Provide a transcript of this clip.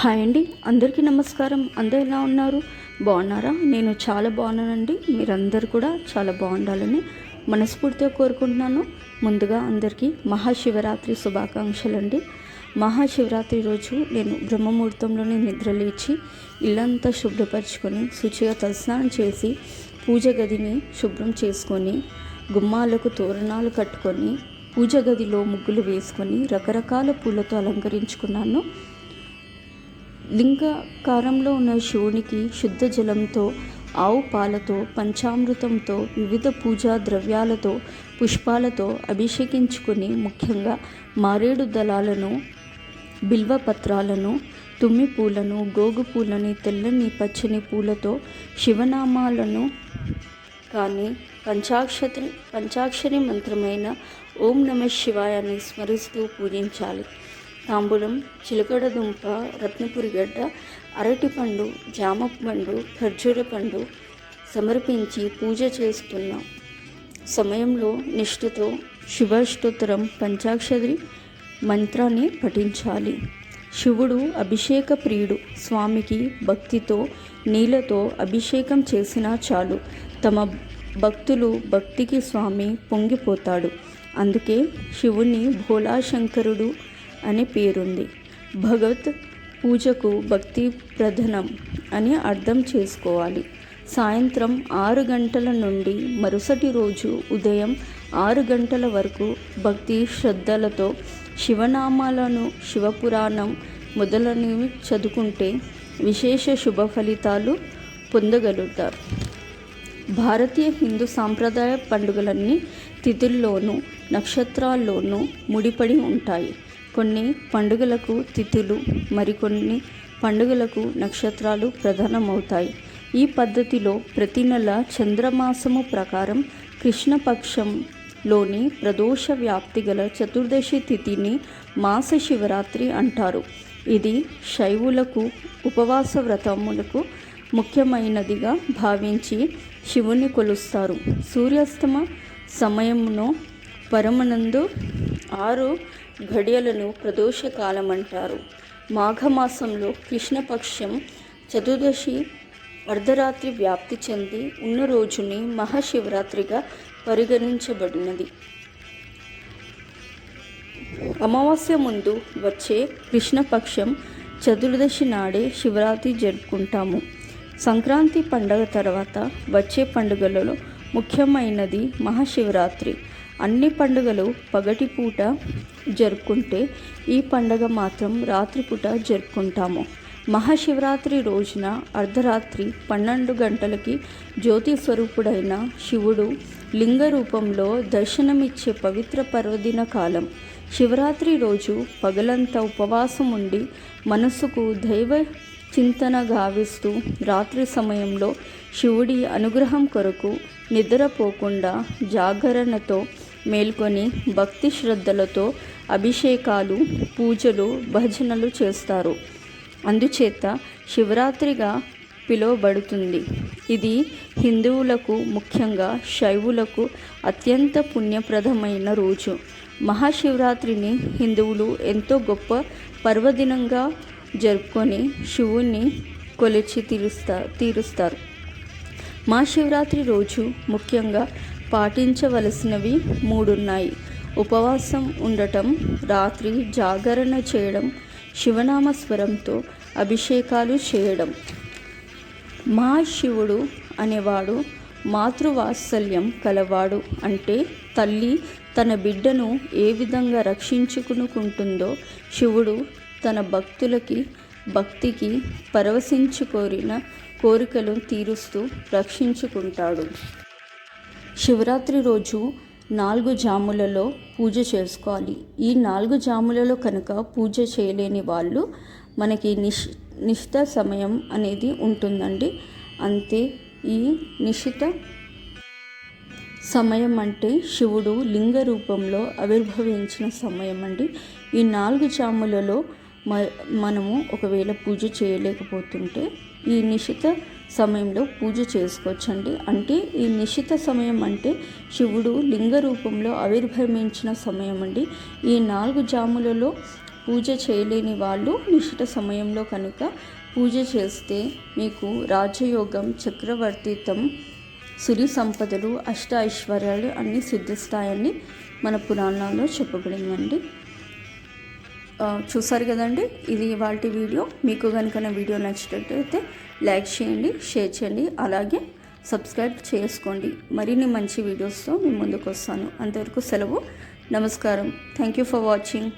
Hi అండి అందరికీ నమస్కారం. అందరు ఎలా ఉన్నారు? బాగున్నారా? నేను చాలా బాగున్నానండి. మీరందరూ కూడా చాలా బాగుండాలని మనస్ఫూర్తిగా కోరుకుంటున్నాను. ముందుగా అందరికీ మహాశివరాత్రి శుభాకాంక్షలు అండి మహాశివరాత్రి రోజు నేను బ్రహ్మముహూర్తంలోనే నిద్రలేచి ఇల్లంతా శుభ్రపరచుకొని శుచిగా తలస్నానం చేసి పూజ గదిని శుభ్రం చేసుకొని గుమ్మాలకు తోరణాలు కట్టుకొని పూజ గదిలో ముగ్గులు వేసుకొని రకరకాల పూలతో అలంకరించుకున్నాను. లింగకారంలో ఉన్న శివునికి శుద్ధ జలంతో ఆవు పాలతో పంచామృతంతో వివిధ పూజా ద్రవ్యాలతో పుష్పాలతో అభిషేకించుకుని ముఖ్యంగా మారేడు దళాలను బిల్వ పత్రాలను తుమ్మి పూలను గోగు పూలని తెల్లని పచ్చని పూలతో శివనామాలను కానీ పంచాక్షరి పంచాక్షరి మంత్రమైన ఓం నమ శివాయని స్మరిస్తూ పూజించాలి. తాంబూలం చిలకడ దుంప రత్నపురిగడ్డ అరటిపండు జామ పండు ఖర్జూర పండు సమర్పించి పూజ చేస్తున్నాం. సమయంలో నిష్ఠతో శివష్టోత్తరం పంచాక్షరి మంత్రాన్ని పఠించాలి. శివుడు అభిషేక ప్రియుడు స్వామికి భక్తితో నీళ్ళతో అభిషేకం చేసినా చాలు. తమ భక్తులు భక్తికి స్వామి పొంగిపోతాడు. అందుకే శివుణ్ణి భోలాశంకరుడు అని పేరుంది. భగవత్ పూజకు భక్తి ప్రధానం అని అర్థం చేసుకోవాలి. సాయంత్రం ఆరు గంటల నుండి మరుసటి రోజు ఉదయం ఆరు గంటల వరకు భక్తి శ్రద్ధలతో శివనామాలను శివపురాణం మొదలైనవి చదువుకుంటే విశేష శుభ ఫలితాలు పొందగలుగుతారు. భారతీయ హిందూ సాంప్రదాయ పండుగలన్నీ తిథుల్లోనూ నక్షత్రాల్లోనూ ముడిపడి ఉంటాయి. కొన్ని పండుగలకు తిథులు మరికొన్ని పండుగలకు నక్షత్రాలు ప్రధానమవుతాయి. ఈ పద్ధతిలో ప్రతి నెల చంద్రమాసము ప్రకారం కృష్ణపక్షంలోని ప్రదోష వ్యాప్తి గల చతుర్దశి తిథిని మాస శివరాత్రి అంటారు. ఇది శైవులకు ఉపవాస వ్రతములకు ముఖ్యమైనదిగా భావించి శివుని కొలుస్తారు. సూర్యాస్తమ సమయంలో పరమనందు ఆరు ఘడియలను ప్రదోషకాలం అంటారు మాఘమాసంలో కృష్ణపక్షం చతుర్దశి అర్ధరాత్రి వ్యాప్తి చెంది ఉన్న రోజుని మహాశివరాత్రిగా పరిగణించబడినది. అమావాస్య ముందు వచ్చే కృష్ణపక్షం చతుర్దశి నాడే శివరాత్రి జరుపుకుంటాము. సంక్రాంతి పండగ తర్వాత వచ్చే పండుగలలో ముఖ్యమైనది మహాశివరాత్రి. అన్ని పండుగలు పగటిపూట జరుపుకుంటే ఈ పండగ మాత్రం రాత్రిపూట జరుపుకుంటాము. మహాశివరాత్రి రోజున అర్ధరాత్రి పన్నెండు గంటలకి జ్యోతి స్వరూపుడైన శివుడు లింగ రూపంలో దర్శనమిచ్చే పవిత్ర పర్వదిన కాలం. శివరాత్రి రోజు పగలంతా ఉపవాసం ఉండి మనసుకు దైవ చింతన గావిస్తూ రాత్రి సమయంలో శివుడి అనుగ్రహం కొరకు నిద్రపోకుండా జాగరణతో మేల్కొని భక్తి శ్రద్ధలతో అభిషేకాలు పూజలు భజనలు చేస్తారు. అందుచేత శివరాత్రిగా పిలువబడుతుంది. ఇది హిందువులకు ముఖ్యంగా శైవులకు అత్యంత పుణ్యప్రదమైన రోజు. మహాశివరాత్రిని హిందువులు ఎంతో గొప్ప పర్వదినంగా జరుపుకొని శివుణ్ణి కొలిచి తీరుస్తా తీరుస్తారు. మహాశివరాత్రి రోజు ముఖ్యంగా పాటించవలసినవి మూడున్నాయి. ఉపవాసం ఉండటం రాత్రి జాగరణ చేయడం శివనామస్వరంతో అభిషేకాలు చేయడం. మా శివుడు అనేవాడు మాతృవాత్సల్యం కలవాడు అంటే తల్లి తన బిడ్డను ఏ విధంగా రక్షించుకునుకుంటుందో శివుడు తన భక్తులకి భక్తికి పరవశించుకోరిన కోరికలు తీరుస్తూ రక్షించుకుంటాడు. శివరాత్రి రోజు నాలుగు జాములలో పూజ చేసుకోవాలి. ఈ నాలుగు జాములలో కనుక పూజ చేయలేని వాళ్ళు మనకి నిష్ నిశ్చిత సమయం అనేది ఉంటుందండి. అంతే ఈ నిశిత సమయం అంటే శివుడు లింగ రూపంలో ఆవిర్భవించిన సమయం అండి. ఈ నాలుగు జాములలో మ మనము ఒకవేళ పూజ చేయలేకపోతుంటే ఈ నిశిత సమయంలో పూజ చేసుకోవచ్చండి. అంటే ఈ నిశిత సమయం అంటే శివుడు లింగ రూపంలో ఆవిర్భవించిన సమయం అండి ఈ నాలుగు జాములలో పూజ చేయలేని వాళ్ళు నిశ్చిత సమయంలో కనుక పూజ చేస్తే మీకు రాజయోగం చక్రవర్తిత్వం సిరి సంపదలు అష్ట ఐశ్వర్యాలు అన్నీ సిద్ధిస్తాయని మన పురాణాల్లో చెప్పబడిందండి. చూసారు కదండి? ఇది ఇవాళ వీడియో. మీకు కనుక నా వీడియో నచ్చినట్లయితే లైక్ చేయండి షేర్ చేయండి అలాగే సబ్స్క్రైబ్ చేసుకోండి. మరిన్ని మంచి వీడియోస్తో మీ ముందుకు వస్తాను. అంతవరకు సెలవు. నమస్కారం. Thank you for watching.